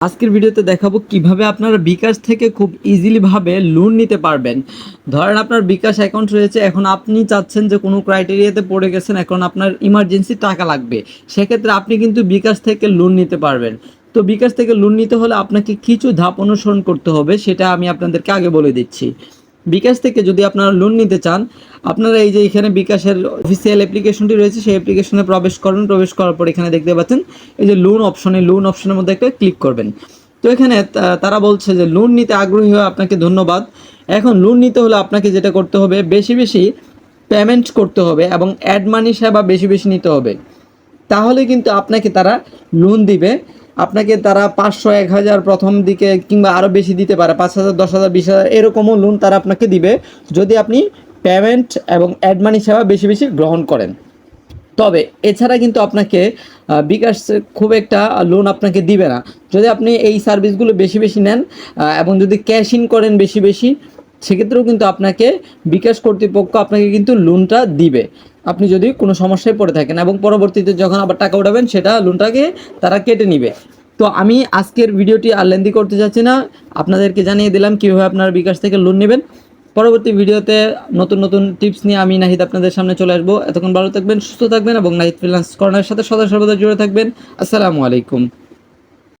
আজকের ভিডিওতে দেখাবো কীভাবে আপনারা বিকাশ থেকে খুব ইজিলিভাবে লোন নিতে পারবেন। ধরেন আপনার বিকাশ অ্যাকাউন্ট রয়েছে, এখন আপনি চাচ্ছেন যে কোনো ক্রাইটেরিয়াতে পড়ে গেছেন, এখন আপনার ইমার্জেন্সি টাকা লাগবে। সেক্ষেত্রে আপনি কিন্তু বিকাশ থেকে লোন নিতে পারবেন। তো বিকাশ থেকে লোন নিতে হলে আপনাকে কিছু ধাপ অনুসরণ করতে হবে, সেটা আমি আপনাদেরকে আগে বলে দিচ্ছি। বিকাশ থেকে যদি আপনারা লোন নিতে চান, আপনারা এই যে এখানে বিকাশের অফিসিয়াল অ্যাপ্লিকেশনটি রয়েছে, সেই অ্যাপ্লিকেশনে প্রবেশ করুন প্রবেশ করার পর এখানে দেখতে পাচ্ছেন, এই যে লোন অপশনে লোন অপশনের মধ্যে একটা ক্লিক করবেন। তো এখানে তারা বলছে যে লোন নিতে আগ্রহী হয়ে আপনাকে ধন্যবাদ। এখন লোন নিতে হলে আপনাকে যেটা করতে হবে, বেশি বেশি পেমেন্ট করতে হবে এবং অ্যাড মানি সেবা বেশি বেশি নিতে হবে। তাহলে কিন্তু আপনাকে তারা লোন দিবে। আপনাকে তারা পাঁচশো, এক হাজার প্রথম দিকে কিংবা আরও বেশি দিতে পারে, পাঁচ হাজার, দশ হাজার, বিশ হাজার, এরকমও লোন তারা আপনাকে দিবে যদি আপনি পেমেন্ট এবং অ্যাড মানি সেবা বেশি বেশি গ্রহণ করেন। তবে এছাড়া কিন্তু আপনাকে বিকাশ খুব একটা লোন আপনাকে দিবে না। যদি আপনি এই সার্ভিসগুলো বেশি বেশি নেন এবং যদি ক্যাশ ইন করেন বেশি বেশি সেক্ষেত্রেও কিন্তু আপনাকে বিকাশ কর্তৃপক্ষ আপনাকে কিন্তু লোনটা দিবে। আপনি যদি কোনো সমস্যায় পড়ে থাকেন এবং পরবর্তীতে যখন আবার টাকা উঠাবেন, সেটা লোনটাকে তারা কেটে নিবে। তো আমি আজকের ভিডিওটি আর লেন্দি করতে চাচ্ছি না। আপনাদেরকে জানিয়ে দিলাম কীভাবে আপনারা বিকাশ থেকে লোন নেবেন। পরবর্তী ভিডিওতে নতুন নতুন টিপস নিয়ে আমি নাহিদ আপনাদের সামনে চলে আসব। এতক্ষণ ভালো থাকবেন, সুস্থ থাকবেন এবং নাহিদ ফ্রিল্যান্স কর্নারের সাথে সদা সর্বদা জুড়ে থাকবেন। আসসালামু আলাইকুম।